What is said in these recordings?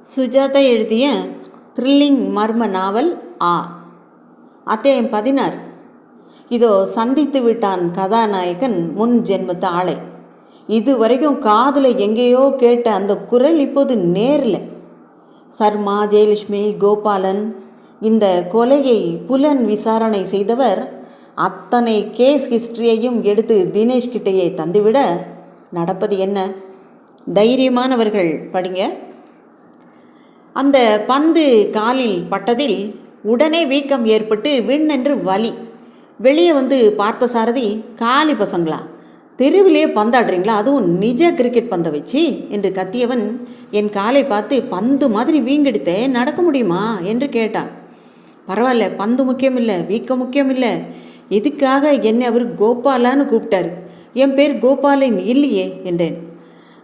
சுஜாதா எழுதிய த்ரில்லிங் மர்ம நாவல் ஆ. அத்தியாயம் பதினாறு. இதோ சந்தித்து விட்டான் கதாநாயகன் முன் ஜென்மத்த ஆளை. இதுவரைக்கும் காதில் எங்கேயோ கேட்ட அந்த குரல் இப்போது நேரில். சர்மா ஜெயலட்சுமி கோபாலன் இந்த கொலையை புலன் விசாரணை செய்தவர் அத்தனை கேஸ் ஹிஸ்ட்ரியையும் எடுத்து தினேஷ் கிட்டேயே தந்துவிட நடப்பது என்ன? தைரியமானவர்கள் படிங்க. அந்த பந்து காலில் பட்டதில் உடனே வீக்கம் ஏற்பட்டு விண்ணென்று வலி. வெளியே வந்து பார்த்த சாரதி காலி பசங்களா தெருவிலே பந்தாடுறீங்களா? அதுவும் நிஜ கிரிக்கெட் பந்தை வச்சு? என்று கத்தியவன் என் காலை பார்த்து பந்து மாதிரி வீங்கெடுத்தே நடக்க முடியுமா? என்று கேட்டான். பரவாயில்ல பந்து முக்கியமில்லை வீக்கம் முக்கியம் இல்லை. எதுக்காக என்னை அவர் கோபாலான்னு கூப்பிட்டார்? என் பேர் கோபாலன் இல்லையே என்றேன்.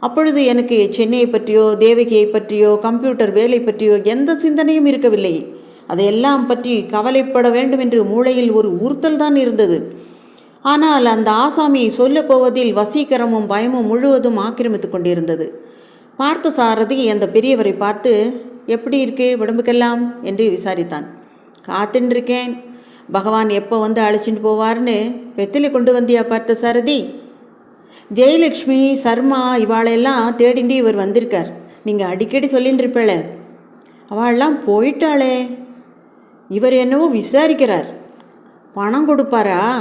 அப்பொழுது எனக்கு சென்னையை பற்றியோ தேவகியை பற்றியோ கம்ப்யூட்டர் வேலை பற்றியோ எந்த சிந்தனையும் இருக்கவில்லை. அதையெல்லாம் பற்றி கவலைப்பட வேண்டும் என்று மூளையில் ஒரு உறுத்தல் தான் இருந்தது. ஆனால் அந்த ஆசாமி சொல்லப் போவதில் வசீகரமும் பயமும் முழுவதும் ஆக்கிரமித்து கொண்டிருந்தது. பார்த்த சாரதி அந்த பெரியவரை பார்த்து எப்படி இருக்கே உடம்புக்கெல்லாம்? என்று விசாரித்தான். காத்துருக்கேன் பகவான் எப்போ வந்து அழைச்சிட்டு போவார்னு வெத்திலை கொண்டு வந்தியா பார்த்த சாரதி? ஜெயலக்ஷ்மி சர்மா இவாளெல்லாம் தேடிண்டு இவர் வந்திருக்கார். நீங்கள் அடிக்கடி சொல்லின்னு இருப்பேள அவள்லாம் போயிட்டாளே. இவர் என்னவோ விசாரிக்கிறார். பணம் கொடுப்பாரா?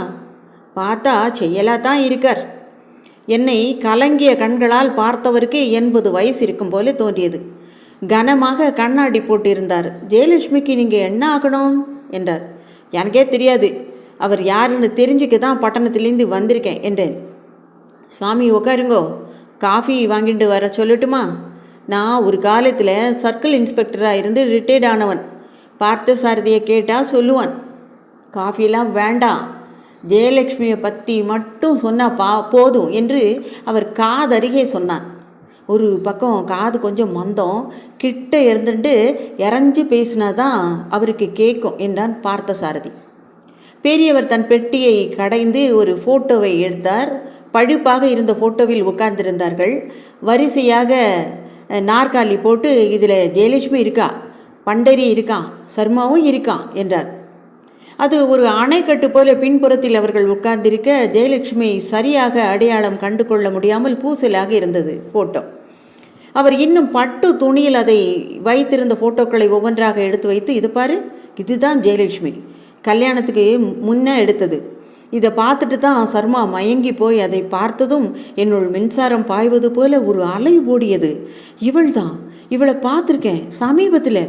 பார்த்தா செய்யலா தான் இருக்கார். என்னை கலங்கிய கண்களால் பார்த்தவருக்கு எண்பது வயசு இருக்கும் போல தோன்றியது. கனமாக கண்ணாடி போட்டிருந்தார். ஜெயலட்சுமிக்கு நீங்கள் என்ன ஆகணும்? என்றார். எனக்கே தெரியாது. அவர் யாருன்னு தெரிஞ்சுக்க தான் பட்டணத்துலேருந்து வந்திருக்கேன் என்றேன். சாமி உட்காருங்கோ காஃபி வாங்கிட்டு வர சொல்லட்டுமா? நான் ஒரு காலத்தில் சர்க்கிள் இன்ஸ்பெக்டராக இருந்து ரிட்டையர்ட் ஆனவன். பார்த்த சாரதியை கேட்டால் சொல்லுவான் காஃபியெல்லாம் வேண்டாம். ஜெயலக்ஷ்மியை பற்றி மட்டும் சொன்னால் பா போதும் என்று அவர் காதருகே சொன்னான். ஒரு பக்கம் காது கொஞ்சம் மந்தம் கிட்ட இருந்துட்டு இறஞ்சி பேசினா தான் அவருக்கு கேட்கும் என்றான் பார்த்த சாரதி பெரியவர் தன் பெட்டியை கடைந்து ஒரு ஃபோட்டோவை எடுத்தார். பழுப்பாக இருந்த ஃபோட்டோவில் உட்கார்ந்திருந்தார்கள். வரிசையாக நாற்காலி போட்டு இதில் ஜெயலட்சுமி இருக்கா? பண்டரி இருக்கான் சர்மாவும் இருக்கான் என்றார். அது ஒரு அணைக்கட்டு போல பின்புறத்தில் அவர்கள் உட்கார்ந்திருக்க ஜெயலட்சுமி சரியாக அடையாளம் கண்டு கொள்ள முடியாமல் பூசலாக இருந்தது. ஃபோட்டோ அவர் இன்னும் பட்டு துணியில் அதை வைத்திருந்த ஃபோட்டோக்களை ஒவ்வொன்றாக எடுத்து வைத்து இது பாரு இதுதான் ஜெயலட்சுமி. கல்யாணத்துக்கு முன்னே எடுத்தது. இதை பார்த்துட்டு தான் சர்மா மயங்கி போய் அதை பார்த்ததும் என்னுள் மின்சாரம் பாய்வது போல ஒரு அலை ஓடியது. இவள் தான் இவளை பார்த்துருக்கேன். சமீபத்தில்.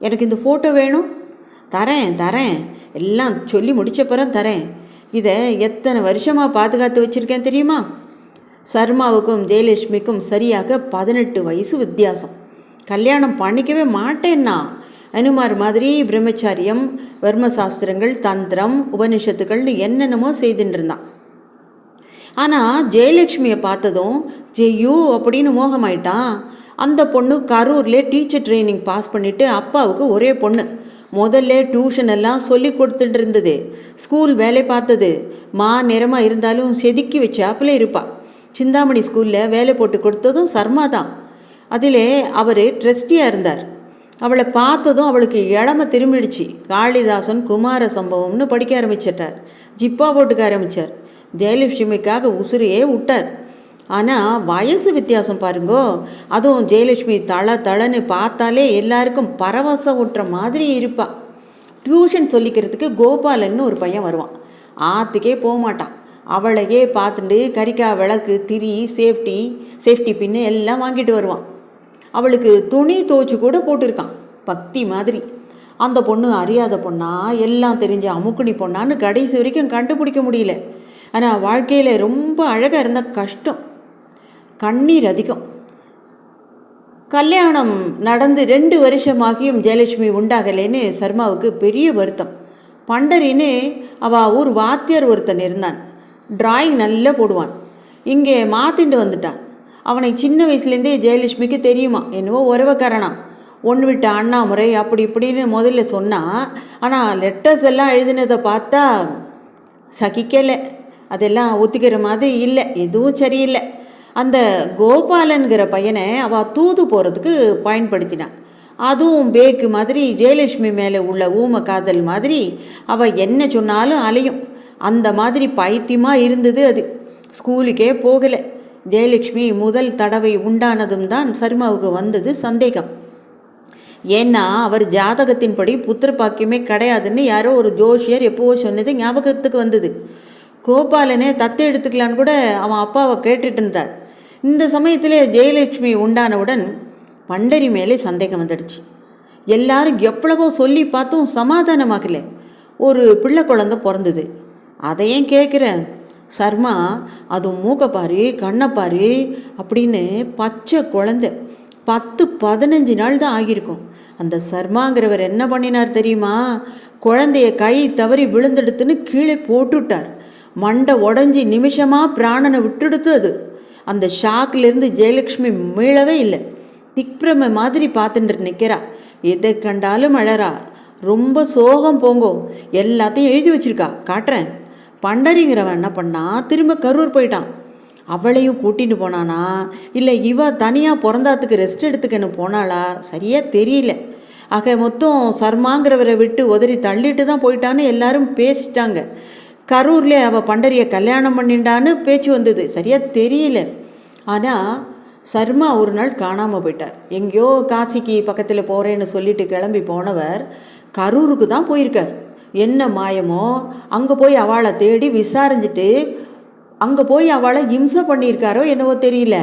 எனக்கு இந்த ஃபோட்டோ வேணும். தரேன் தரேன். எல்லாம் சொல்லி முடிச்சப்பறம் தரேன். இதை எத்தனை வருஷமாக பாதுகாத்து வச்சுருக்கேன் தெரியுமா? சர்மாவுக்கும் ஜெயலட்சுமிக்கும் சரியாக பதினெட்டு வயசு வித்தியாசம். கல்யாணம் பண்ணிக்கவே மாட்டேன்னா அனுமார் மாதிரி பிரம்மச்சாரியம் வர்மசாஸ்திரங்கள் தந்திரம் உபனிஷத்துக்கள்னு என்னென்னமோ செய்துட்டு இருந்தான் ஆனால் ஜெயலட்சுமியை பார்த்ததும் ஜெய்யூ அப்படின்னு மோகமாயிட்டான். அந்த பொண்ணு கரூரில் டீச்சர் ட்ரைனிங் பாஸ் பண்ணிவிட்டு அப்பாவுக்கு ஒரே பொண்ணு. முதல்ல டியூஷன் எல்லாம் சொல்லி கொடுத்துட்டு இருந்தது ஸ்கூல் வேலை பார்த்தது. மா நிறமாக இருந்தாலும் செதுக்கி வச்சாப்புல இருப்பாள் சிந்தாமணி ஸ்கூலில் வேலை போட்டு கொடுத்ததும் சர்மா தான். அதில் அவர் ட்ரஸ்டியாக இருந்தார். அவளை பார்த்ததும் அவளுக்கு இடம திரும்பிடுச்சு. காளிதாசன் குமார சம்பவம்னு படிக்க ஆரம்பிச்சிட்டார். ஜிப்பா போட்டுக்க ஆரம்பித்தார் ஜெயலட்சுமிக்காக உசுரையே விட்டார் ஆனால் வயசு வித்தியாசம் பாருங்கோ. அதுவும் ஜெயலட்சுமி தள தளன்னு பார்த்தாலே எல்லாருக்கும் பரவசம் ஊட்டுற மாதிரி இருப்பாள் டியூஷன் சொல்லிக்கிறதுக்கு கோபாலன்னு ஒரு பையன் வருவான். ஆற்றுக்கே போக மாட்டான் அவளையே பார்த்துட்டு கறிக்காய் விளக்கு திரி சேஃப்டி சேஃப்டி பின்னு எல்லாம் வாங்கிட்டு வருவான். அவளுக்கு துணி துவச்சி கூட போட்டிருக்கான். பக்தி மாதிரி. அந்த பொண்ணு அறியாத பொண்ணா எல்லாம் தெரிஞ்ச அமுக்குனி பொண்ணான்னு கடைசி வரைக்கும் கண்டுபிடிக்க முடியல. ஆனால் வாழ்க்கையில் ரொம்ப அழகாக இருந்த கஷ்டம். கண்ணீர் அதிகம். கல்யாணம் நடந்து ரெண்டு வருஷமாகியும் ஜெயலட்சுமி உண்டாகலேன்னு சர்மாவுக்கு பெரிய வருத்தம். பண்டரின்னு அவள் ஊர் வாத்தியார் ஒருத்தன் இருந்தான். டிராயிங் நல்லா போடுவான். இங்கே மாற்றிண்டு வந்துட்டான். அவனை சின்ன வயசுலேருந்தே ஜெயலட்சுமிக்கு தெரியுமா? என்னவோ உறவக்காரனா? ஒன்று விட்ட அண்ணாமுறை அப்படி இப்படின்னு முதல்ல சொன்னான் ஆனால் லெட்டர்ஸ் எல்லாம் எழுதினதை பார்த்தா சகிக்கலை. அதெல்லாம் ஒத்துக்கிற மாதிரி இல்லை எதுவும் சரியில்லை. அந்த கோபாலனுங்கிற பையனை அவள் தூது போகிறதுக்கு பயன்படுத்தினான் அதுவும் பேக்கு மாதிரி ஜெயலட்சுமி மேலே உள்ள ஊம காதல் மாதிரி அவள் என்ன சொன்னாலும் அலையும். அந்த மாதிரி பைத்தியமாக இருந்தது அது. ஸ்கூலுக்கே போகலை. ஜெயலட்சுமி முதல் தடவை உண்டானதும் தான் சர்மாவுக்கு வந்தது சந்தேகம். ஏன்னா அவர் ஜாதகத்தின்படி புத்திர பாக்கியமே கிடையாதுன்னு யாரோ ஒரு ஜோஷியர் எப்போவோ சொன்னது ஞாபகத்துக்கு வந்தது. கோபாலனே தத்து எடுத்துக்கலான்னு கூட அவன் அப்பாவை கேட்டுட்டு இருந்தார். இந்த சமயத்தில் ஜெயலட்சுமி உண்டானவுடன் பண்டரி மேலே சந்தேகம் வந்துடுச்சு. எல்லாரும் எவ்வளவோ சொல்லி பார்த்தும் சமாதானமாகலை. ஒரு பிள்ளை குழந்த பிறந்தது. அதையும் கேட்குறேன் சர்மா அது மூக்கை பாரு கண்ணை பாரு அப்படின்னு பச்சை குழந்தை பத்து பதினஞ்சு நாள் தான் ஆகியிருக்கும். அந்த சர்மாங்கிறவர் என்ன பண்ணினார் தெரியுமா? குழந்தைய கை தவறி விழுந்தெடுத்துன்னு கீழே போட்டுட்டார் மண்டை உடஞ்சி நிமிஷமாக பிராணனை விட்டுடுத்து அது. அந்த ஷாக்லேருந்து ஜெயலக்ஷ்மி மீளவே இல்லை. திக்பிரம மாதிரி பார்த்துட்டு நிற்கிறா எதை கண்டாலும் அழறா. ரொம்ப சோகம் போங்கோ எல்லாத்தையும் எழுதி வச்சிருக்கா. காட்டுறேன். பண்டரிங்கிறவன் என்ன பண்ணா? திரும்ப கரூர் போயிட்டான். அவளையும் கூட்டிட்டு போனானா? இல்லை இவ தனியாக பிறந்தாத்துக்கு ரெஸ்ட் எடுத்துக்கன்னு போனாளா? சரியாக தெரியல. ஆக மொத்தம் சர்மாங்கிறவரை விட்டு உதறி தள்ளிட்டு தான் போயிட்டான்னு எல்லாரும் பேசிட்டாங்க. கரூரில் அவள் பண்டரியை கல்யாணம் பண்ணிண்டான்னு பேச்சு வந்தது. சரியாக தெரியல. ஆனால் சர்மா ஒரு நாள் காணாமல் போயிட்டார். எங்கேயோ காசிக்கு பக்கத்தில் போகிறேன்னு சொல்லிட்டு கிளம்பி போனவர் கரூருக்கு தான் போயிருக்கார். என்ன மாயமோ? அங்கே போய் அவளை தேடி விசாரிஞ்சிட்டு அங்கே போய் அவளை இம்சை பண்ணியிருக்காரோ என்னவோ தெரியல.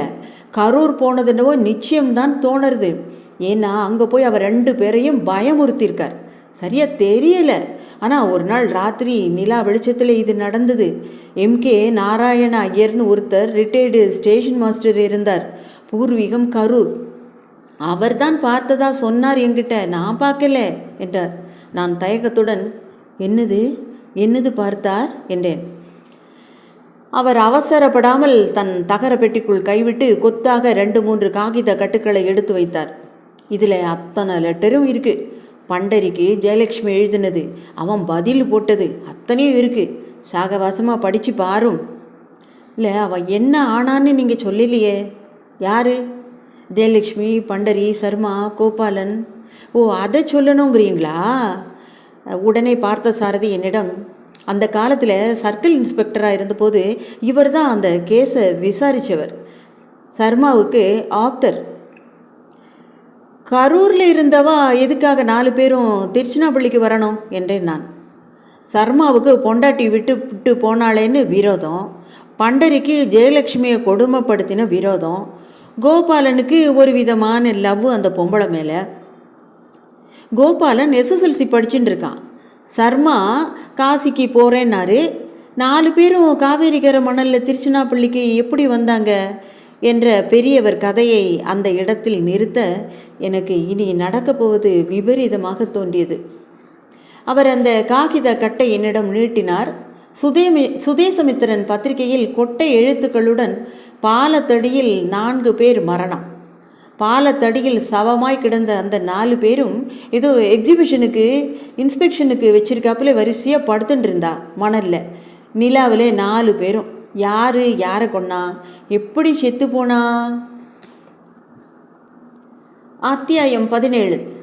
கரூர் போனது என்னவோ நிச்சயம்தான் தோணுறது ஏன்னா அங்கே போய் அவர் ரெண்டு பேரையும் பயமுறுத்தியிருக்கார். சரியாக தெரியல. ஆனால் ஒரு நாள் ராத்திரி நிலா வெளிச்சத்தில் இது நடந்தது. எம்கே நாராயண ஐயர்னு ஒருத்தர் ரிட்டையர்டு ஸ்டேஷன் மாஸ்டர் இருந்தார். பூர்வீகம் கரூர். அவர்தான் பார்த்ததா சொன்னார் என்கிட்ட. நான் பார்க்கல என்றார். நான் தயக்கத்துடன் என்னது? என்னது பார்த்தார்? என்றேன். அவர் அவசரப்படாமல் தன் தகர பெட்டிக்குள் கைவிட்டு கொத்தாக ரெண்டு மூன்று காகித கட்டுக்களை எடுத்து வைத்தார். இதில் அத்தனை லெட்டரும் இருக்குது பண்டரிக்கு ஜெயலக்ஷ்மி எழுதினது. அவன் பதில் போட்டது அத்தனையும் இருக்குது சாகவாசமாக படித்து பாரும். இல்லை அவன் என்ன ஆனான்னு நீங்கள் சொல்லலையே. யார்? ஜெயலக்ஷ்மி பண்டரி சர்மா கோபாலன். ஓ அதை சொல்லணுங்கிறீங்களா? உடனே பார்த்த சாரதி என்னிடம் அந்த காலத்தில் சர்க்கிள் இன்ஸ்பெக்டராக இருந்தபோது இவர் தான் அந்த கேஸை விசாரித்தவர் சர்மாவுக்கு ஆப்டர் கரூரில் இருந்தவா எதுக்காக நாலு பேரும் திருச்சினாப்பள்ளிக்கு வரணும்? என்றேன் நான். சர்மாவுக்கு பொண்டாட்டி விட்டு விட்டு போனாளேன்னு விரோதம் பண்டரிக்கு ஜெயலட்சுமியை கொடுமைப்படுத்தின விரோதம் கோபாலனுக்கு ஒரு விதமான லவ் அந்த பொம்பளை மேலே கோபாலன் எஸ்எஸ்எல்சி படிச்சுட்டு இருக்கான் சர்மா காசிக்கு போகிறேன்னாரு நாலு பேரும் காவேரிக்கரை மணலில் திருச்சினாப்பள்ளிக்கு எப்படி வந்தாங்க? என்ற பெரியவர் கதையை அந்த இடத்தில் நிறுத்த எனக்கு இனி நடக்கப் போவது விபரீதமாக தோன்றியது. அவர் அந்த காகித கட்டை என்னிடம் நீட்டினார். சுதேமி சுதேசமித்திரன் பத்திரிகையில் கொட்டை எழுத்துக்களுடன் பாலத்தடியில் நான்கு பேர் மரணம். பாலத்தடியில் சவமாய் கிடந்த அந்த நாலு பேரும் ஏதோ எக்ஸிபிஷனுக்கு இன்ஸ்பெக்ஷனுக்கு வச்சிருக்காப்புல வரிசையாக படுத்துட்டு இருந்தா மணலில். நிலாவில் நாலு பேரும். யார் யாரை கொன்னா? எப்படி செத்து போனா? அத்தியாயம் பதினேழு.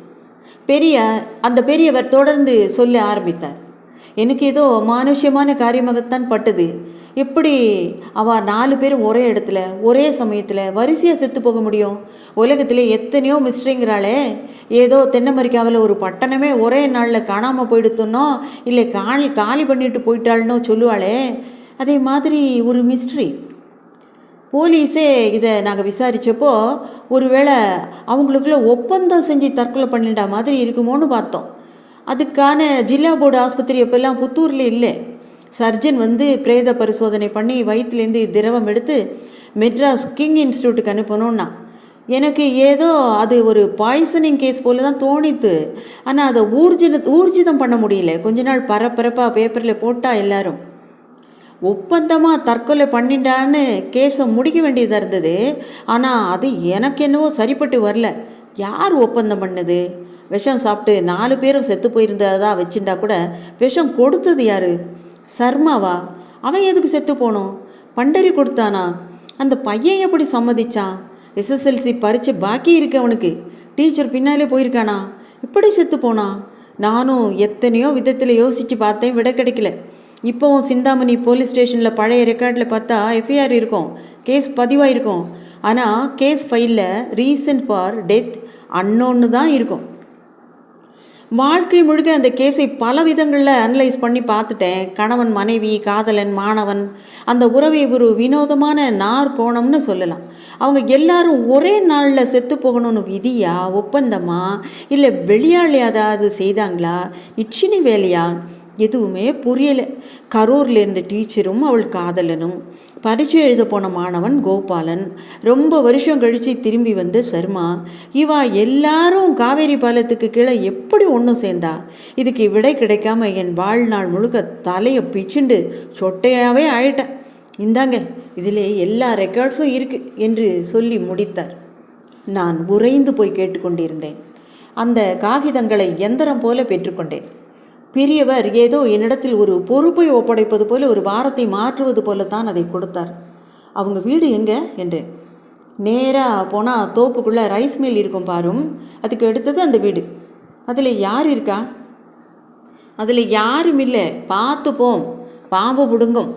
பெரிய அந்த பெரியவர் தொடர்ந்து சொல்ல ஆரம்பித்தார். எனக்கு ஏதோ மானுஷ்யமான காரியமாகத்தான் பட்டது. எப்படி அவ நாலு பேர் ஒரே இடத்துல ஒரே சமயத்தில் வரிசையாக செத்து போக முடியும்? உலகத்தில் எத்தனையோ மிஸ்ட்ரிங்கிறாளே. ஏதோ தென்னமரிக்காவில் ஒரு பட்டணமே ஒரே நாளில் காணாமல் போயிடுத்தோன்னோ இல்லை கால் காலி பண்ணிட்டு போயிட்டாள்னோ சொல்லுவாளே. அதே மாதிரி ஒரு மிஸ்ட்ரி. போலீஸே இதை நாங்கள் விசாரித்தப்போ ஒருவேளை அவங்களுக்குள்ள ஒப்பந்தம் செஞ்சு தற்கொலை பண்ணிட்டா மாதிரி இருக்குமோன்னு பார்த்தோம். அதுக்கான ஜில்லா போர்டு ஆஸ்பத்திரி அப்போல்லாம் புத்தூரில் இல்லை. சர்ஜன் வந்து பிரேத பரிசோதனை பண்ணி வயிற்றுலேருந்து திரவம் எடுத்து மெட்ராஸ் கிங் இன்ஸ்டியூட்டுக்கு அனுப்பணும்னா. எனக்கு ஏதோ அது ஒரு பாய்சனிங் கேஸ் போல தான் தோணித்து. ஆனால் அதை ஊர்ஜித ஊர்ஜிதம் பண்ண முடியல. கொஞ்ச நாள் பரபரப்பாக பேப்பரில் போட்டால் எல்லாரும். ஒப்பந்தமாக தற்கொலை பண்ணிட்டான்னு கேஸை முடிக்க வேண்டியதாக இருந்தது. ஆனால் அது எனக்கு என்னவோ சரிப்பட்டு வரல. யார் ஒப்பந்தம் பண்ணது? விஷம் சாப்பிட்டு நாலு பேரும் செத்து போயிருந்ததா வச்சுட்டா கூட விஷம் கொடுத்தது யாரு? சர்மாவா? அவன் எதுக்கு செத்து போனோம்? பண்டரி கொடுத்தானா? அந்த பையன் எப்படி சம்மதிச்சான்? எஸ்எஸ்எல்சி பரீட்சை பாக்கி இருக்கு அவனுக்கு. டீச்சர் பின்னாலே போயிருக்கானா? இப்படி செத்து போனான் நானும் எத்தனையோ விதத்தில் யோசித்து பார்த்தேன் விட கிடைக்கல. இப்போவும் சிந்தாமணி போலீஸ் ஸ்டேஷனில் பழைய ரெக்கார்டில் பார்த்தா எஃப்ஐஆர் இருக்கும். கேஸ் பதிவாயிருக்கும். ஆனால் கேஸ் ஃபைலில் ரீசன் ஃபார் டெத் அன்னோன்னு தான் இருக்கும். வாழ்க்கை முழுக்க அந்த கேஸை பல விதங்களில் அனலைஸ் பண்ணி பார்த்துட்டேன். கணவன் மனைவி காதலன் மாணவன் அந்த உறவை ஒரு வினோதமான நார்கோணம்னு சொல்லலாம். அவங்க எல்லாரும் ஒரே நாளில் செத்து போகணும்னு விதியா ஒப்பந்தமா இல்லை வெளியாள் ஏதாவது செய்தாங்களா? இச்சினி வேலையா? எதுவுமே புரியலை. கரூரில் இருந்த டீச்சரும் அவள் காதலனும் பரீட்சை எழுத போன மாணவன் கோபாலன். ரொம்ப வருஷம் கழித்து திரும்பி வந்த சர்மா இவா எல்லாரும் காவேரி பாலத்துக்கு கீழே எப்படி ஒன்றும் சேர்ந்தா? இதுக்கு விடை கிடைக்காம என் வாழ்நாள் முழுக்க தலையை பிச்சுண்டு சொட்டையாகவே ஆயிட்டேன். இந்தாங்க இதில் எல்லா ரெக்கார்ட்ஸும் இருக்குது என்று சொல்லி முடித்தார். நான் உறைந்து போய் கேட்டுக்கொண்டிருந்தேன். அந்த காகிதங்களை எந்திரம் போல பெற்றுக்கொண்டேன். பெரியவர் ஏதோ என்னிடத்தில் ஒரு பொறுப்பை ஒப்படைப்பது போல ஒரு பாரத்தை மாற்றுவது போலத்தான் அதை கொடுத்தார். அவங்க வீடு எங்கே? என்றேன். நேராக போனால் தோப்புக்குள்ளே ரைஸ் மில் இருக்கும் பாரும். அதுக்கு எடுத்தது அந்த வீடு. அதில் யார் இருக்கா? அதில் யாரும் இல்லை. பார்த்து போம். பாம்பு பிடுங்கும்.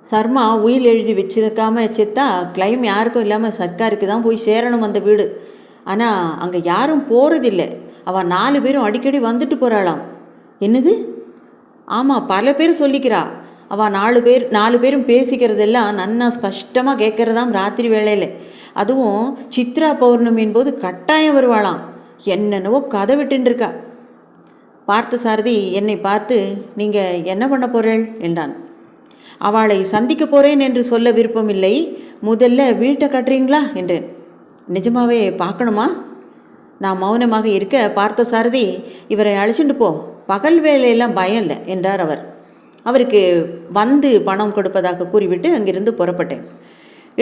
சர்மா உயில் எழுதி வச்சிருக்காம செத்தா கிளைம் யாருக்கும் இல்லாமல் சர்க்காருக்கு தான் போய் சேரணும் அந்த வீடு. ஆனால் அங்கே யாரும் போகிறதில்ல அவள் நாலு பேரும் அடிக்கடி வந்துட்டு போகிறாளாம் என்னது? ஆமாம் பல பேர் சொல்லிக்கிறா. அவள் நாலு பேர் நாலு பேரும் பேசிக்கிறதெல்லாம் நன்னா ஸ்பஷ்டமாக கேட்குறதாம் ராத்திரி வேளையில். அதுவும் சித்ரா பௌர்ணமியின் போது கட்டாயம் வருவாளாம். என்னென்னவோ கதை விட்டுன்னு இருக்கா பார்த்த சாரதி என்னை பார்த்து நீங்கள் என்ன பண்ண போகிறேள் என்றான். அவளை சந்திக்க போகிறேன் என்று சொல்ல விருப்பமில்லை முதல்ல வீட்டை கட்டுறீங்களா? என்றேன். நிஜமாவே பார்க்கணுமா? நான் மௌனமாக இருக்க பார்த்த சாரதி இவரை அழைச்சிட்டு போ. பகல் வேலையெல்லாம் பயம் இல்லை என்றார் அவர். அவருக்கு வந்து பணம் கொடுப்பதாக கூறிவிட்டு அங்கிருந்து புறப்பட்டேன்.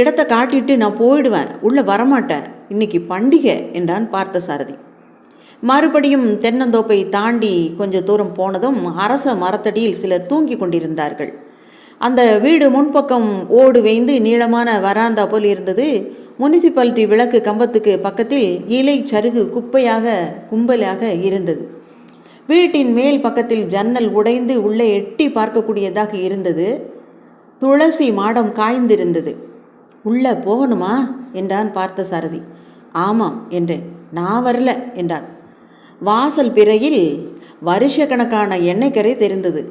இடத்தை காட்டிட்டு நான் போயிடுவேன் உள்ளே வரமாட்டேன். இன்னைக்கு பண்டிகை என்றான் பார்த்த சாரதி மறுபடியும் தென்னந்தோப்பை தாண்டி கொஞ்சம் தூரம் போனதும் அரச மரத்தடியில் சிலர் தூங்கி கொண்டிருந்தார்கள். அந்த வீடு முன்பக்கம் ஓடு வேய்ந்து நீளமான வராந்தா போல் இருந்தது. முனிசிபாலிட்டி விளக்கு கம்பத்துக்கு பக்கத்தில் இலை சருகு குப்பையாக கும்பலாக இருந்தது. வீட்டின் மேல் பக்கத்தில் ஜன்னல் உடைந்து உள்ளே எட்டி பார்க்கக்கூடியதாக இருந்தது. துளசி மாடம் காய்ந்திருந்தது. உள்ளே போகணுமா? என்றான் பார்த்த சாரதி ஆமாம் என்றேன். நான் வரல என்றான். வாசல் பிறையில் வருஷக்கணக்கான எண்ணெய்கரை தெரிந்தது.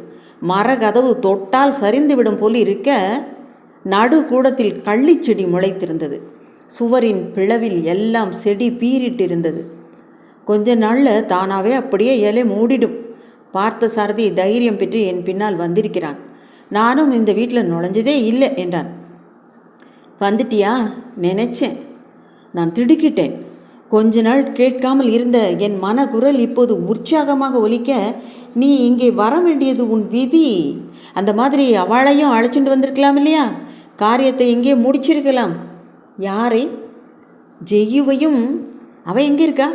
மரகதவு தொட்டால் சரிந்துவிடும் போல் இருக்க நடு கூடத்தில் கள்ளிச்செடி முளைத்திருந்தது. சுவரின் பிளவில் எல்லாம் செடி பீரிட்டிருந்தது கொஞ்ச நாளில் தானாகவே அப்படியே இலை மூடிடும். பார்த்த சாரதி தைரியம் பெற்று என் பின்னால் வந்திருக்கிறான். நானும் இந்த வீட்டில் நுழைஞ்சதே இல்லை என்றான். வந்துட்டியா? நினைச்சேன். நான் திடுக்கிட்டேன். கொஞ்ச நாள் கேட்காமல் இருந்த என் மனக்குரல் இப்போது உற்சாகமாக ஒலிக்க நீ இங்கே வர வேண்டியது உன் விதி. அந்த மாதிரி அவளையும் அழைச்சிட்டு வந்திருக்கலாம் இல்லையா? காரியத்தை இங்கே முடிச்சிருக்கலாம். யாரை? ஜெய்யுவையும். அவள் எங்கே இருக்கா?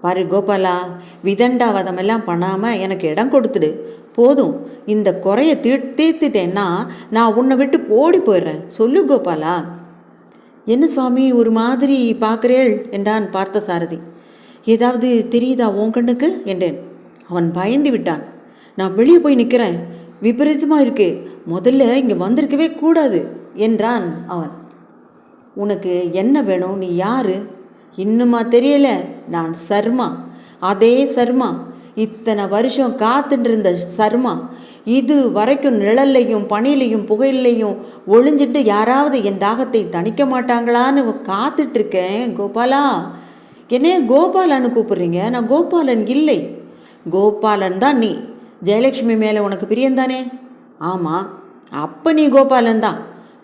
பாரு கோபாலா விதண்டாவதம் எல்லாம் பண்ணாமல் எனக்கு இடம் கொடுத்துடு. போதும் இந்த குறைய தீ தீர்த்துட்டேன்னா நான் உன்னை விட்டு ஓடி போயிடுறேன். சொல்லு கோபாலா. என்ன சுவாமி ஒரு மாதிரி பார்க்குறேள் என்றான் பார்த்த சாரதி ஏதாவது தெரியுதா உன் கண்ணுக்கு? என்றேன். அவன் பயந்து விட்டான். நான் வெளியே போய் நிற்கிறேன் விபரீதமாக இருக்கு. முதல்ல இங்கே வந்திருக்கவே கூடாது என்றான் அவன். உனக்கு என்ன வேணும்? நீ யாரு? இன்னுமா தெரியல? நான் சர்மா. அதே சர்மா. இத்தனை வருஷம் காத்துட்டு இருந்த சர்மா. இது வரைக்கும் நிழல்லையும் பனிலையும் புகையிலையும் ஒளிஞ்சிட்டு யாராவது என் தாகத்தை தணிக்க மாட்டாங்களான்னு காத்துட்டு இருக்கேன் கோபாலா. என்னைய கோபாலன்னு கூப்பிடுறீங்க? நான் கோபாலன் இல்லை. கோபாலன் தான் நீ. ஜெயலட்சுமி மேலே உனக்கு பிரியந்தானே ஆமாம் அப்போ நீ கோபாலன் தான்.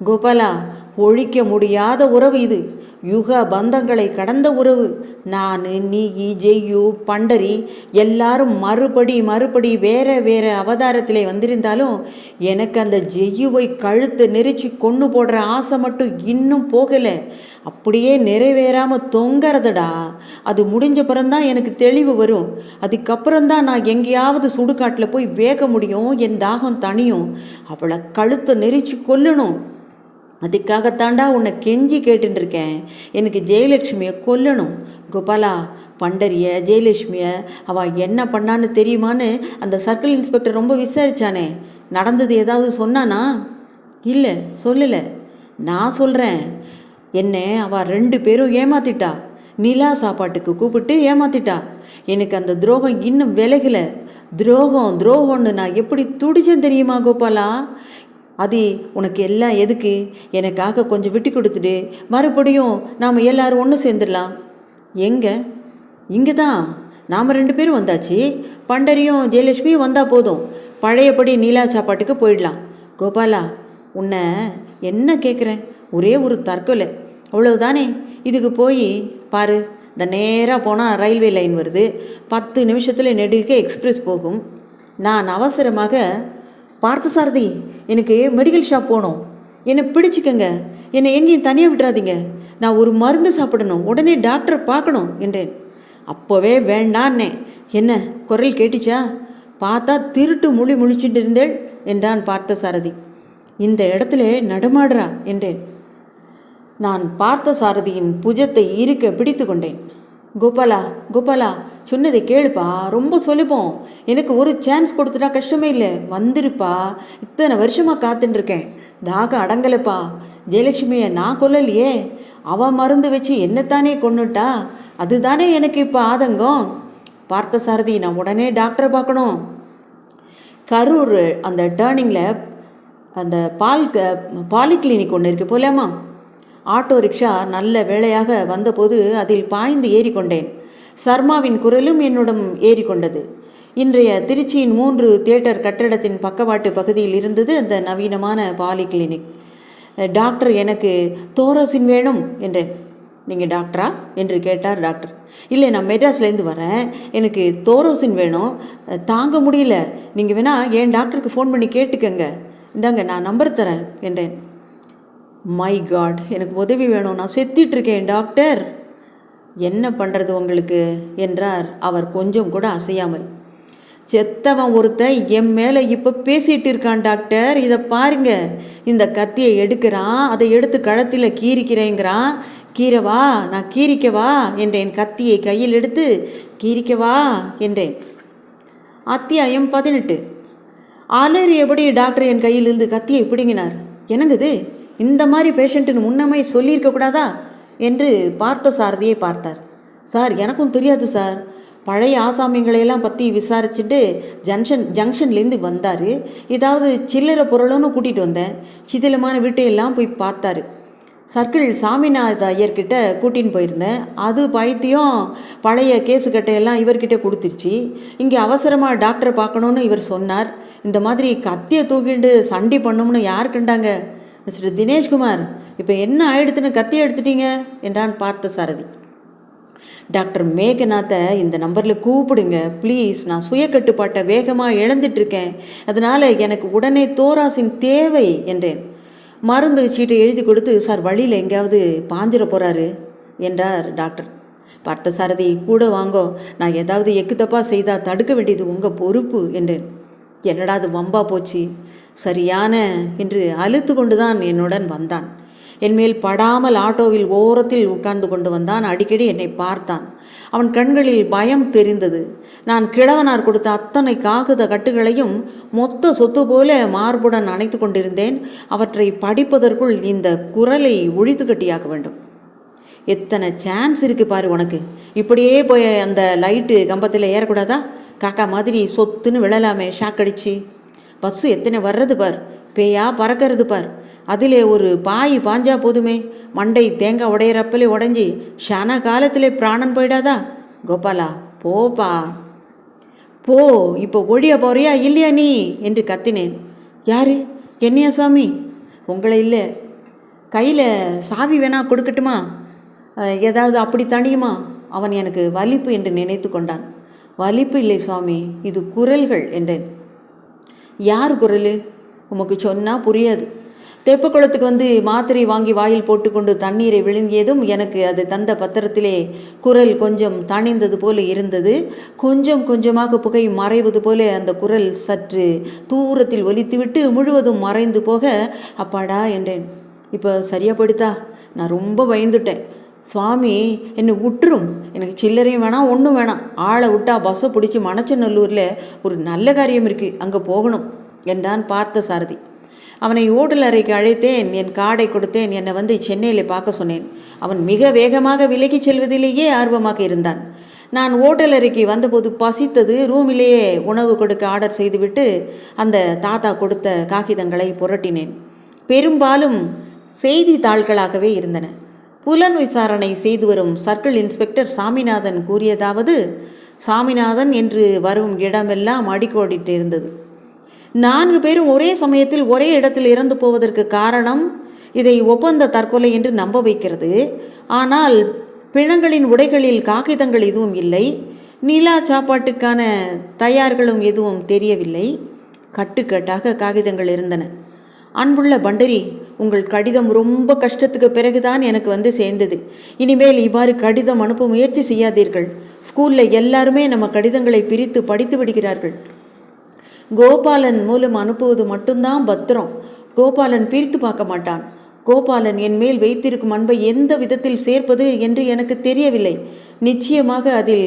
கோபாலா ஒழிக்க முடியாத உறவு இது. யுக பந்தங்களை கடந்த உறவு. நான் நீ ஜெய்யு பண்டரி எல்லாரும் மறுபடி மறுபடி வேற வேற அவதாரத்திலே வந்திருந்தாலும் எனக்கு அந்த ஜெய்யுவை கழுத்தை நெரிச்சு கொண்டு போடுற ஆசை மட்டும் இன்னும் போகலை. அப்படியே நிறைவேறாமல் தொங்கறதுடா. அது முடிஞ்ச பிறந்தான் எனக்கு தெளிவு வரும். அதுக்கப்புறம் தான் நான் எங்கேயாவது சுடுகாட்டில் போய் வேக முடியும் என் தாகம் தனியும் அவளை கழுத்தை நெரிச்சு கொல்லணும். அதுக்காகத்தாண்டா உன்னை கெஞ்சி கேட்டுட்டு இருக்கேன் எனக்கு ஜெயலட்சுமியை கொல்லணும். கோபாலா பண்டரிய ஜெயலட்சுமியை அவள் என்ன பண்ணான்னு தெரியுமான்னு அந்த சர்க்கிள் இன்ஸ்பெக்டர் ரொம்ப விசாரிச்சானே. நடந்தது ஏதாவது சொன்னானா? இல்லை சொல்லலை. நான் சொல்கிறேன் என்ன அவள் ரெண்டு பேரும் ஏமாத்திட்டா. நிலா சாப்பாட்டுக்கு கூப்பிட்டு ஏமாத்திட்டா. எனக்கு அந்த துரோகம் இன்னும் விலகலை. துரோகம் துரோகம்னு நான் எப்படி துடிச்சேன் தெரியுமா கோபாலா? அது உனக்கு எல்லாம் எதுக்கு? எனக்காக கொஞ்சம் விட்டு கொடுத்துடு. மறுபடியும் நாம் எல்லாரும் ஒன்று சேர்ந்துடலாம். எங்கே? இங்கே தான் நாம் ரெண்டு பேரும் வந்தாச்சு. பண்டரியும் ஜெயலட்சுமியும் வந்தால் போதும். பழையபடி நீலா சாப்பாட்டுக்கு போயிடலாம். கோபாலா உன்னை என்ன கேட்குறேன் ஒரே ஒரு தற்கொலை. அவ்வளவுதானே? இதுக்கு போய் பாரு. இந்த நேராக போனால் ரயில்வே லைன் வருது. பத்து நிமிஷத்தில் நெடுக எக்ஸ்பிரஸ் போகும். நான் அவசரமாக பார்த்தசாரதி எனக்கு மெடிக்கல் ஷாப் போகணும். என்னை பிடிச்சிக்கங்க. என்னை எங்கேயும் தனியாக விட்டுறாதீங்க. நான் ஒரு மருந்து சாப்பிடணும். உடனே டாக்டரை பார்க்கணும் என்றேன். அப்போவே வேண்டான்னே. என்ன குரல் கேட்டுச்சா? பார்த்தா திருட்டு முழி முழிச்சிட்டு இருந்தேள் என்றான் பார்த்த சாரதி இந்த இடத்துல நடமாடுறா என்றேன். நான் பார்த்த சாரதியின் புஜத்தை இருக்க பிடித்து கொண்டேன். கோபாலா கோபாலா சொன்னதை கேளுப்பா ரொம்ப சொல்லிப்போம். எனக்கு ஒரு சான்ஸ் கொடுத்துட்டா கஷ்டமே இல்லை. வந்துருப்பா. இத்தனை வருஷமாக காத்துட்டுருக்கேன் தாகம் அடங்கலைப்பா. ஜெயலட்சுமியை நான் கொல்லலையே. அவன் மருந்து வச்சு என்னத்தானே கொண்டுட்டா அதுதானே எனக்கு இப்போ ஆதங்கம். பார்த்த சாரதி நான் உடனே டாக்டரை பார்க்கணும். கரூர் அந்த டேர்னிங்கில் அந்த பால் க பாலிகிளினிக் ஒன்று இருக்குது போலாமா ஆட்டோ ரிக்ஷா நல்ல வேளையாக வந்தபோது அதில் பாய்ந்து ஏறிக்கொண்டேன். சர்மாவின் குரலும் என்னுடன் ஏறிக்கொண்டது. இன்றைய திருச்சியின் மூன்று தியேட்டர் கட்டடத்தின் பக்கவாட்டு பகுதியில் இருந்தது அந்த நவீனமான பாலி கிளினிக். டாக்டர் எனக்கு தோரோசின் வேணும் என்றேன். நீங்கள் டாக்டரா? என்று கேட்டார் டாக்டர். இல்லை நான் மெட்ராஸ்லேருந்து வரேன். எனக்கு தோரோசின் வேணும். தாங்க முடியல. நீங்கள் வேணால் என் டாக்டருக்கு ஃபோன் பண்ணி கேட்டுக்கங்க. இந்தாங்க நான் நம்பர் தரேன் என்றேன். மை காட் எனக்கு உதவி வேணும். நான் செத்திட்டு இருக்கேன் டாக்டர். என்ன பண்ணுறது உங்களுக்கு? என்றார். அவர் கொஞ்சம் கூட அசையாமல். செத்தவன் ஒருத்தன் என் மேலே இப்போ பேசிகிட்டு இருக்கான் டாக்டர். இதை பாருங்க. இந்த கத்தியை எடுக்கிறான். அதை எடுத்து கழுத்தில் கீரிக்கிறேங்கிறான் கீரவா நான் கீரிக்கவா என்றேன். கத்தியை கையில் எடுத்து கீரிக்கவா என்றேன். அத்தியாயம் பதினெட்டு. அலறி எப்படி டாக்டர் என் கையிலிருந்து கத்தியை பிடுங்கினார்? என்னங்குது இந்த மாதிரி பேஷண்ட்டுன்னு முன்னமே சொல்லியிருக்கக்கூடாதா என்று பார்த்த சாரதியை பார்த்தார். சார் எனக்கும் தெரியாது சார். பழைய ஆசாமிங்களையெல்லாம் பற்றி விசாரிச்சுட்டு ஜங்ஷன் ஜங்ஷன்லேருந்து வந்தார். ஏதாவது சில்லறை பொருளுன்னு கூட்டிகிட்டு வந்தேன். சிதிலமான வீட்டையெல்லாம் போய் பார்த்தாரு. சர்க்கிள் சாமிநாத ஐயர்கிட்ட கூட்டின்னு போயிருந்தேன். அது பைத்தியம் பழைய கேஸு கட்டையெல்லாம் இவர்கிட்ட கொடுத்துருச்சு. இங்கே அவசரமாக டாக்டரை பார்க்கணுன்னு இவர் சொன்னார். இந்த மாதிரி கத்தியை தூக்கிட்டு சண்டி பண்ணும்னு யார் கண்டாங்க? மிஸ்டர் தினேஷ்குமார் இப்போ என்ன ஆயிடுத்துன்னு கத்தி எடுத்துட்டீங்க? என்றான் பார்த்த சாரதி டாக்டர் மேகநாத்தை இந்த நம்பரில் கூப்பிடுங்க ப்ளீஸ். நான் சுய கட்டுப்பாட்டை வேகமாக இழந்துட்டுருக்கேன். அதனால் எனக்கு உடனே தோராசின் தேவை என்றேன். மருந்து சீட்டை எழுதி கொடுத்து சார் வழியில் எங்கேயாவது பாஞ்சிட போகிறாரு என்றார் டாக்டர். பார்த்த சாரதி கூட வாங்கோ. நான் ஏதாவது எக்கு தப்பாக செய்தால் தடுக்க வேண்டியது உங்கள் பொறுப்பு என்றேன். என்னடா அது வம்பா போச்சு? சரியான என்று அழுத்து கொண்டுதான் என்னுடன் வந்தான். என்மேல் படாமல் ஆட்டோவில் ஓரத்தில் உட்கார்ந்து கொண்டு வந்தான். அடிக்கடி என்னை பார்த்தான். அவன் கண்களில் பயம் தெரிந்தது. நான் கிழவனார் கொடுத்த அத்தனை காகித கட்டுகளையும் மொத்த சொத்து போல மார்புடன் அணைத்து கொண்டிருந்தேன். அவற்றை படிப்பதற்குள் இந்த குரலை ஒழித்து கட்டியாக்க வேண்டும். எத்தனை சான்ஸ் இருக்கு பாரு உனக்கு. இப்படியே போய் அந்த லைட்டு கம்பத்தில் ஏறக்கூடாதா? காக்கா மாதிரி சொத்துன்னு விழலாமே ஷாக் அடிச்சு. பஸ்ஸு எத்தனை வர்றது பார். பேயா பறக்கிறது பார். அதிலே ஒரு பாய் பாஞ்சா போதுமே. மண்டை தேங்காய் உடையிறப்பலே உடஞ்சி ஷான காலத்திலே பிராணன் போயிடாதா? கோபாலா போப்பா. போ இப்போ ஒழிய போறியா இல்லையா நீ? என்று கத்தினேன். யாரு? என்னையா சுவாமி? உங்களை இல்லை. கையில் சாவி வேணா கொடுக்கட்டுமா? ஏதாவது அப்படி தணியுமா? அவன் எனக்கு வலிப்பு என்று நினைத்து கொண்டான். வலிப்பு இல்லை சுவாமி இது குரல்கள் என்றேன். யார் குரல்? உமக்கு சொன்னால் புரியாது. தெப்பக்குளத்துக்கு வந்து மாத்திரை வாங்கி வாயில் போட்டுக்கொண்டு தண்ணீரை விழுங்கியதும் எனக்கு அது தந்த பத்திரத்திலே குரல் கொஞ்சம் தணிந்தது போல இருந்தது. கொஞ்சம் கொஞ்சமாக புகை மறைவது போல அந்த குரல் சற்று தூரத்தில் ஒலித்துவிட்டு முழுவதும் மறைந்து போக அப்பாடா என்றேன். இப்போ சரியா போயிடுதா? நான் ரொம்ப பயந்துட்டேன். சுவாமி என்னை விட்டுரும் எனக்கு சில்லறையும் வேணாம் ஒன்றும் வேணாம். ஆளை விட்டா பஸ்ஸை பிடிச்சி மணச்சநல்லூரில் ஒரு நல்ல காரியம் இருக்குது அங்கே போகணும் என்றான் பார்த்த சாரதி அவனை ஓடல் அறைக்கு அழைத்தேன் என் கார்டை கொடுத்தேன் என்னை வந்து சென்னையில் பார்க்க சொன்னேன். அவன் மிக வேகமாக விலகிச் செல்வதிலேயே ஆர்வமாக இருந்தான். நான் ஓட்டல் அறைக்கு வந்தபோது பசித்தது ரூமிலேயே உணவு கொடுக்க ஆர்டர் செய்துவிட்டு அந்த தாத்தா கொடுத்த காகிதங்களை புரட்டினேன். பெரும்பாலும் செய்தித்தாள்களாகவே இருந்தன. புலன் விசாரணை செய்து வரும் சர்க்கிள் இன்ஸ்பெக்டர் சாமிநாதன் கூறியதாவது சாமிநாதன் என்று வரும் இடமெல்லாம் அடிக்கோடிட்டு இருந்தது நான்கு பேரும் ஒரே சமயத்தில் ஒரே இடத்தில் இறந்து போவதற்கு காரணம் இதை ஒப்பந்த தற்கொலை என்று நம்ப வைக்கிறது. ஆனால் பிணங்களின் உடைகளில் காகிதங்கள் எதுவும் இல்லை. நிலா சாப்பாட்டுக்கான தயார்களும் எதுவும் தெரியவில்லை. கட்டுக்கட்டாக காகிதங்கள் இருந்தன. அன்புள்ள பண்டரி உங்கள் கடிதம் ரொம்ப கஷ்டத்துக்கு பிறகுதான் எனக்கு வந்து சேர்ந்தது. இனிமேல் இவ்வாறு கடிதம் அனுப்ப முயற்சி செய்யாதீர்கள். ஸ்கூலில் எல்லாருமே நம்ம கடிதங்களை பிரித்து படித்து விடுகிறார்கள். கோபாலன் மூலம் அனுப்புவது மட்டும்தான் பத்திரம். கோபாலன் பிரித்து பார்க்க மாட்டான். கோபாலன் என் மேல் வைத்திருக்கும் அன்பை எந்த விதத்தில் சேர்ப்பது என்று எனக்கு தெரியவில்லை. நிச்சயமாக அதில்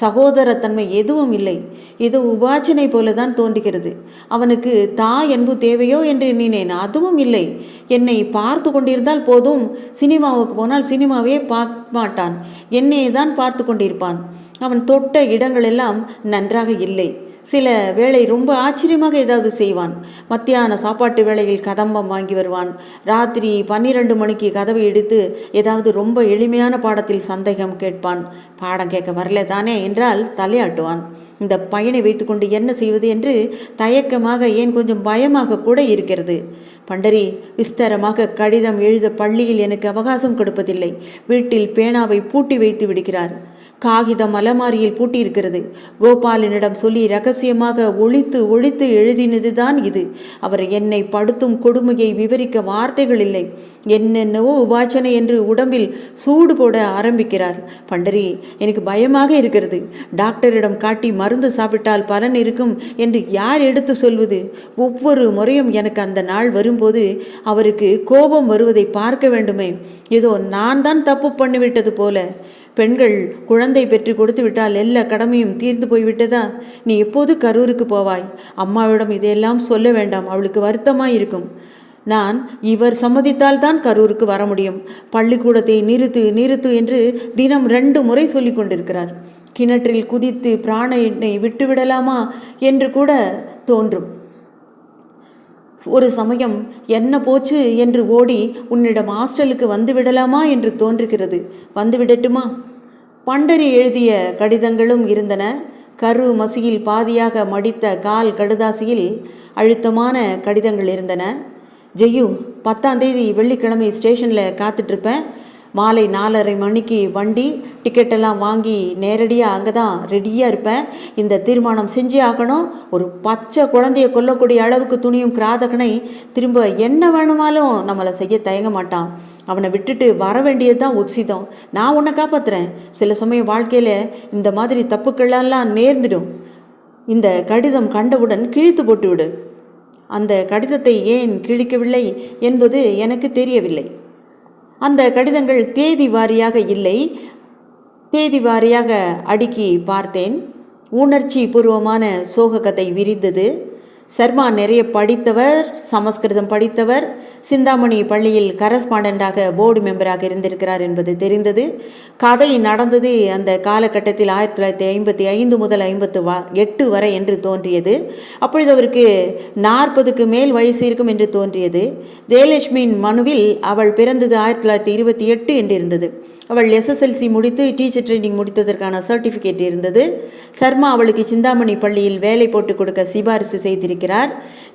சகோதரத்தன்மை எதுவும் இல்லை. இது உபாச்சனை போலதான் தோன்றுகிறது. அவனுக்கு தா என்பு தேவையோ என்று எண்ணினேன். அதுவும் இல்லை. என்னை பார்த்து கொண்டிருந்தால் போதும். சினிமாவுக்கு போனால் சினிமாவே பார்க்க மாட்டான் என்னையே தான் பார்த்து கொண்டிருப்பான். அவன் தொட்ட இடங்களெல்லாம் நன்றாக இல்லை. சில வேளை ரொம்ப ஆச்சரியமாக ஏதாவது செய்வான். மத்தியான சாப்பாட்டு வேளையில் கதம்பம் வாங்கி வருவான். ராத்திரி பன்னிரண்டு மணிக்கு கதவை எடுத்து ஏதாவது ரொம்ப எளிமையான பாடத்தில் சந்தேகம் கேட்பான். பாடம் கேட்க வரல தானே என்றால் தலையாட்டுவான். இந்த பையனை வைத்துக்கொண்டு என்ன செய்வது என்று தயக்கமாக ஏன் கொஞ்சம் பயமாக கூட இருக்கிறது. பண்டரி விஸ்தாரமாக கடிதம் எழுத பள்ளியில் எனக்கு அவகாசம் கொடுப்பதில்லை. வீட்டில் பேனாவை பூட்டி வைத்து விடுகிறார். காகிதம் அலமாரியில் பூட்டியிருக்கிறது. கோபாலனிடம் சொல்லி ரகசியமாக ஒழித்து ஒழித்து எழுதினதுதான் இது. அவர் என்னை படுத்தும் கொடுமையை விவரிக்க வார்த்தைகள் இல்லை என்னென்னவோ உபாச்சனை என்று உடம்பில் சூடு போட ஆரம்பிக்கிறார். பண்டரி எனக்கு பயமாக இருக்கிறது. டாக்டரிடம் காட்டி மருந்து சாப்பிட்டால் பலன் இருக்கும் என்று யார் எடுத்து சொல்வது? ஒவ்வொரு முறையும் எனக்கு அந்த நாள் வரும்போது அவருக்கு கோபம் வருவதை பார்க்க வேண்டுமே. ஏதோ நான் தான் தப்பு பண்ணிவிட்டது போல. பெண்கள் குழந்தை பெற்று கொடுத்து விட்டால் எல்லா கடமையும் தீர்ந்து போய்விட்டதா? நீ எப்போது கரூருக்கு போவாய்? அம்மாவிடம் இதையெல்லாம் சொல்ல வேண்டாம் அவளுக்கு வருத்தமாக இருக்கும் நான் இவர் சம்மதித்தால் தான் கரூருக்கு வர முடியும். பள்ளிக்கூடத்தை நிறுத்து நிறுத்து என்று தினம் ரெண்டு முறை சொல்லி கொண்டிருக்கிறார். கிணற்றில் குதித்து பிராண எண்ணை விட்டுவிடலாமா? என்று கூட தோன்றும். ஒரு சமயம் என்ன போச்சு என்று ஓடி உன்னிடம் ஹாஸ்டலுக்கு வந்து விடலாமா என்று தோன்றுகிறது. வந்து விடட்டுமா? பண்டரி எழுதிய கடிதங்களும் இருந்தன. கரு மசியில் பாதியாக மடித்த கால் கடுதாசியில் அழுத்தமான கடிதங்கள் இருந்தன. ஜெய்யு பத்தாம் தேதி வெள்ளிக்கிழமை ஸ்டேஷனில் காத்துட்ருப்பேன் மாலை நாலரை மணிக்கு வண்டி டிக்கெட்டெல்லாம் வாங்கி நேரடியாக அங்கே தான் ரெடியாக இருப்பேன். இந்த தீர்மானம் செஞ்சே ஆகணும். ஒரு பச்சை குழந்தைய கொல்லக்கூடிய அளவுக்கு துணியும் கிராதகனை திரும்ப என்ன வேணுமாலும் நம்மளை செய்ய தயங்க மாட்டான். அவனை விட்டுட்டு வர வேண்டியது தான் உச்சிதம். நான் உன்னை காப்பாற்றுறேன் சில சமயம் வாழ்க்கையில் இந்த மாதிரி தப்புக்கள்லாம் நேர்ந்துடும். இந்த கடிதம் கண்டவுடன் கிழித்து போட்டுவிடு. அந்த கடிதத்தை ஏன் கிழிக்கவில்லை என்பது எனக்கு தெரியவில்லை. அந்த கடிதங்கள் தேதி வாரியாக இல்லை. தேதி வாரியாக அடுக்கி பார்த்தேன். உணர்ச்சி பூர்வமான சோக கதை விரிந்தது. சர்மா நிறைய படித்தவர் சமஸ்கிருதம் படித்தவர். சிந்தாமணி பள்ளியில் கரஸ்பாண்டண்டாக போர்டு மெம்பராக இருந்திருக்கிறார் என்பது தெரிந்தது. கதை நடந்தது அந்த காலகட்டத்தில் ஆயிரத்தி தொள்ளாயிரத்தி ஐம்பத்தி ஐந்து முதல் ஐம்பத்து வா எட்டு வரை என்று தோன்றியது. அப்பொழுது அவருக்கு நாற்பதுக்கு மேல் வயசு இருக்கும் என்று தோன்றியது. ஜெயலட்சுமியின் மனுவில் அவள் பிறந்தது ஆயிரத்தி தொள்ளாயிரத்தி இருபத்தி எட்டு என்று இருந்தது அவள் எஸ்எஸ்எல்சி முடித்து டீச்சர் ட்ரைனிங் முடித்ததற்கான சர்டிஃபிகேட் இருந்தது. சர்மா அவளுக்கு சிந்தாமணி பள்ளியில் வேலை போட்டு கொடுக்க சிபாரிசு செய்திருக்கிறார்.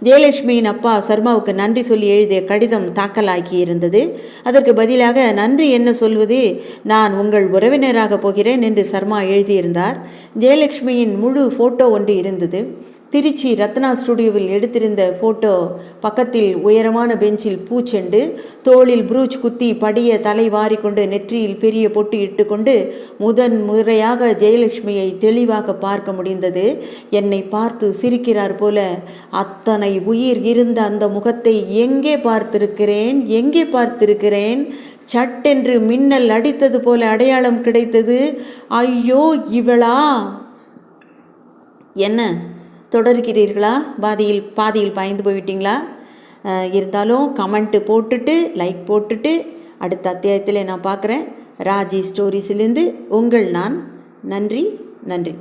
ஜெயலட்சுமியின் அப்பா சர்மாவுக்கு நன்றி சொல்லி எழுதிய கடிதம் தாக்கலாக்கி இருந்தது அதற்கு பதிலாக நன்றி என்ன சொல்வது? நான் உங்கள் உறவினராக போகிறேன் என்று சர்மா எழுதியிருந்தார். ஜெயலட்சுமியின் முழு ஃபோட்டோ ஒன்று இருந்தது. திருச்சி ரத்னா ஸ்டுடியோவில் எடுத்திருந்த ஃபோட்டோ பக்கத்தில் உயரமான பெஞ்சில் பூச்செண்டு தோளில் ப்ரூச் குத்தி படிய தலை வாரிக்கொண்டு நெற்றியில் பெரிய பொட்டு இட்டுக்கொண்டு முதன் முறையாக ஜெயலட்சுமியை தெளிவாக பார்க்க முடிந்தது. என்னை பார்த்து சிரிக்கிறார் போல அத்தனை உயிர் இருந்த அந்த முகத்தை எங்கே பார்த்திருக்கிறேன்? எங்கே பார்த்திருக்கிறேன்? சட்டென்று மின்னல் அடித்தது போல அடையாளம் கிடைத்தது. ஐயோ இவளா? என்ன? தொடர்கிறீர்களா? பாதியில் பாதியில் பாய்ந்து போய்விட்டீங்களா? இருந்தாலும் கமெண்ட்டு போட்டுட்டு லைக் போட்டுட்டு அடுத்த அத்தியாயத்தில் நான் பார்க்குறேன். ராஜி ஸ்டோரிஸிலிருந்து உங்கள் நான். நன்றி நன்றி.